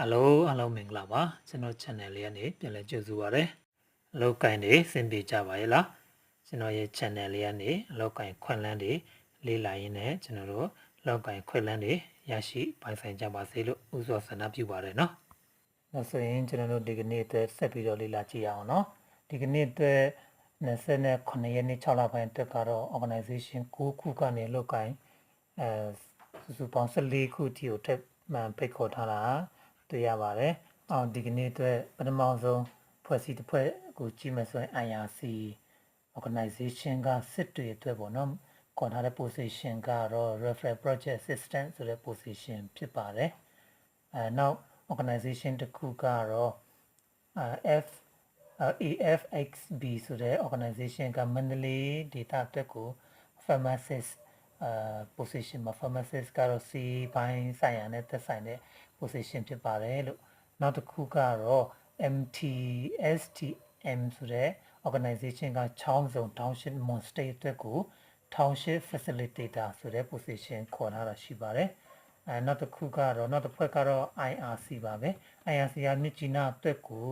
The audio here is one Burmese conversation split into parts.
ဟယ်လိုအားလုံးမင်္ဂလာပါကျွန်တော် channel လေးကနေပြန်လည်ကြိုဆိုပါရစေအလောက်ကင်တွေစင်ပြေကြပါရဲ့လားကျွန်တော်ရဲ့ channel လေးကနေအလောက်ကင်ခွင့်လန်းတွေလေးလာရင်းနဲ့ကျွန်တော်တို့အလောက်ကင်ခွင့်လန်းတွေရရှိပိုင်ဆိုင်ကြပါစေလို့ဥစွာဆန္ဒပြုပါတယ်နော်နောက်ဆိုရင်ကျွန်တော်တို့ဒီကနေ့အတွက်ဆက်ပြီးတော့လေးလာကြည့်ရအောင်နော်ဒီကနေ့အတွက်29ရက်နေ့6လပိုင်းအတွက်ကတော့ organization 9ခုကနေအလောက်ကင်အဲစုစုပေါင်း14ခုထိကိုထပ်မှန်ဖိတ်ခေါ်ထားတာ တွေ့ရပါတယ်။အော်ဒီကနေ့အတွက်ပထမဆုံးဖွဲ့စည်းတစ်ဖွဲ့ကိုကြည့်မယ်ဆိုရင် IRC organization ကစစ်တွေအတွက်ပေါ့နော်။ခေါ်ထားတဲ့ position ကတော့ referral project assistant ဆိုတဲ့ position ဖြစ်ပါတယ်။အဲနောက် organization တစ်ခုကတော့ F AFXB ဆိုတဲ့ organization ကမန္တလေး data အတွက်ကို pharmacist အာ position မှာ pharmacist ကတော့ C ဘိုင်းဆိုင်ရာနဲ့သက်ဆိုင်တဲ့ position ဖြစ်ပါတယ်လို့နောက်တစ်ခုကတော့ MTSTM ဆိုတဲ့ organization ကချောင်းစုံ township monster အတွက်ကို township facilitator ဆိုတဲ့ position ခေါ်ထားတာရှိပါတယ်အဲနောက်တစ်ခုကတော့နောက်တစ်ဖွဲ့ကတော့ IRC ပါပဲ IRC ကမြစ်ကြီးနားအတွက်ကို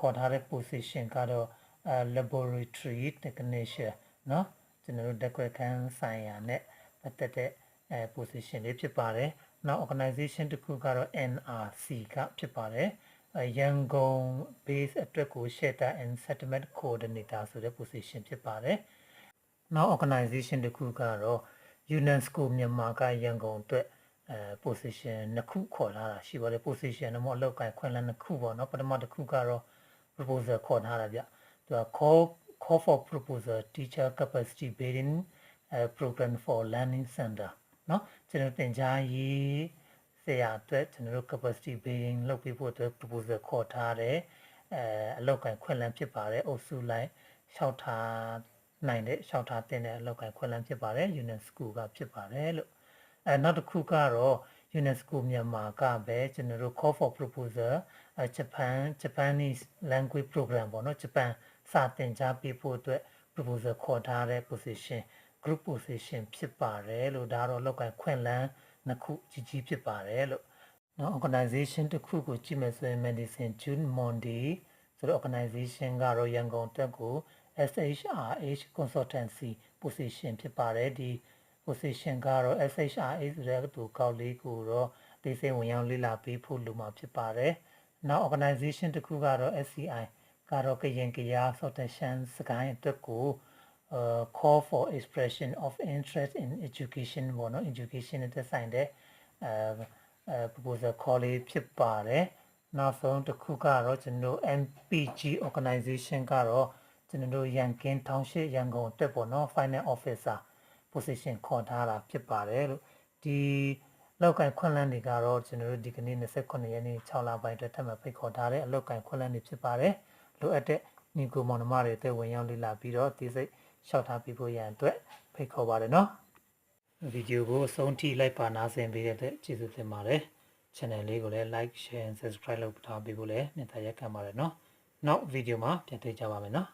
ခေါ်ထားတဲ့ position ကတော့အဲ laboratory technician เนาะကျွန်တော်တို့ decoration ဆိုင်ရာနဲ့ပတ်သက်တဲ့အဲ position လေးဖြစ်ပါတယ်။ နောက် organization တစ်ခုကတော့ NRC ကဖြစ်ပါတယ်။အဲရန်ကုန် base အတွက်ကို shelter and settlement coordinator ဆိုတဲ့ position ဖြစ်ပါတယ်။နောက် organization တစ်ခုကတော့ UNESCO မြန်မာကရန်ကုန်အတွက်အဲ position နှစ်ခုခေါ်လာတာရှိပါတယ် position တော့အလောက်ကိုင်ခွင့်လန်းနှစ်ခုပေါ့နော်ပထမတစ်ခုကတော့ proposal ခေါ်ထားတာဗျသူက call call for proposal teacher capacity building uh, program for learning center เนาะကျွန်တော်တင်ကြားရေးဆရာအတွက်ကျွန်တော်တို့ capacity building လုပ်ပေးဖို့အတွက် proposal ခေါ်ထားတယ်အဲအလောက်ကန်ခွင့်လန်းဖြစ်ပါတယ်အုပ်စုလိုက်လျှောက်ထားနိုင်တဲ့လျှောက်ထားတင်တဲ့အလောက်ကန်ခွင့်လန်းဖြစ်ပါတယ် UNESCO ကဖြစ်ပါတယ်လို့အဲနောက်တစ်ခုကတော့ UNESCO မြန်မာကပဲကျွန်တော်တို့ call for proposal အဲ Japan Japanese language program ပေါ့နော်ဂျပန်စာသင်ကြားပေးဖို့အတွက် proposal ခေါ်ထားတဲ့ position group position ဖြစ်ပါတယ်လို့ဒါတော့လောက်ကန်ခွင့်လန်းနှစ်ခုကြီးကြီးဖြစ်ပါတယ်လို့နော် organization တစ်ခုကိုကြည့်မယ်ဆိုရင် medicine June Monday ဆိုတော့ organization ကတော့ရန်ကုန်တက်ကို SHRH consultancy position ဖြစ်ပါတယ်ဒီ position ကတော့ SHRH ဆိုတဲ့သူကောက်လေးကိုတော့သိစိတ်ဝင်ရောက်လေ့လာပေးဖို့လိုမှာဖြစ်ပါတယ်နောက် organization တစ်ခုကတော့ SCI ကတော့ကရင်ကရား consultation စကိုင်းအတွက်ကို uh, call for expression of interest in education ဘောနော် education နဲ့သက်ဆိုင်တဲ့အဲအဲ proposal call လေးဖြစ်ပါတယ်နောက်ဆုံးတစ်ခုကတော့ကျွန်တော် MPG organization ကတော့ကျွန်တော်တို့ရန်ကင်းထောင်ရှိရန်ကုန်တက်ပေါ့နော် final officer position ခေါ်ထားတာဖြစ်ပါတယ်လို့ဒီလောက်ကန်ခွင့်လန်းတွေကတော့ကျွန်တော်တို့ဒီကနေ့29ရက်နေ့6လပိုင်းအတွက်ထပ်မံဖိတ်ခေါ်ထားတဲ့အလောက်ကန်ခွင့်လန်းတွေဖြစ်ပါတယ်လိုအပ်တဲ့ညီကိုမောင်နှမတွေအသက်ဝင်ရောက်လေ့လာပြီးတော့ဒီစိတ် လျှောက်ထားပြီးဖို့ရန်အတွက်ဖိတ်ခေါ်ပါတယ်နော်ဗီဒီယိုကိုအဆုံးထိလိုက်ပါနားဆင်ပေးတဲ့အတွက်ကျေးဇူးတင်ပါတယ် channel လေးကိုလည်း like share and subscribe လုပ်ထားပေးဖို့လည်းမြတ်တာရက်ခံပါတယ်နော်နောက်ဗီဒီယိုမှာပြန်တွေ့ကြပါမယ်နော်